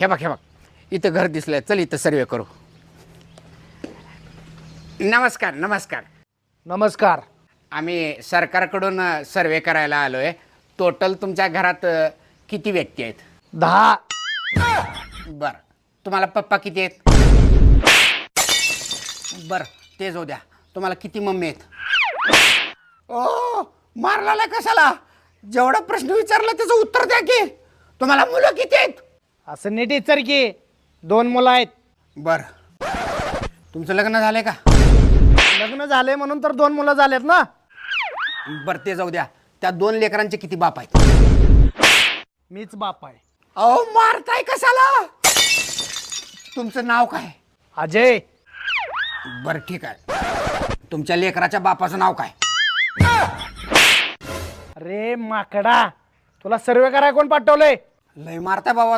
हे बघ हे बघ. इथं घर दिसलंय. चल इथं सर्वे करू. नमस्कार नमस्कार. नमस्कार. आम्ही सरकारकडून सर्वे करायला आलो आहे टोटल तुमच्या घरात अ, किती व्यक्ती आहेत? दहा. बरं. तुम्हाला पप्पा किती आहेत? बरं ते जाऊ द्या. तुम्हाला किती मम्मी आहेत? ओ मारला कशाला? जेवढा प्रश्न विचारला त्याचं उत्तर द्या की. तुम्हाला मुलं किती आहेत? असं नीट इचर की दोन मुलं आहेत. बरं. तुमचं लग्न झालंय का? लग्न झाले म्हणून तर दोन मुलं झालेत ना. बरं ते जाऊ द्या. त्या दोन लेकरांचे किती बाप आहेत? मीच बाप आहे. अहो मारताय कशाला? तुमचं नाव काय? अजय. बरं ठीक आहे. तुमच्या लेकराच्या बापाचं नाव काय? अरे माकडा. तुला सर्वे करायला कोण पाठवलंय? लय मारताय बाबा.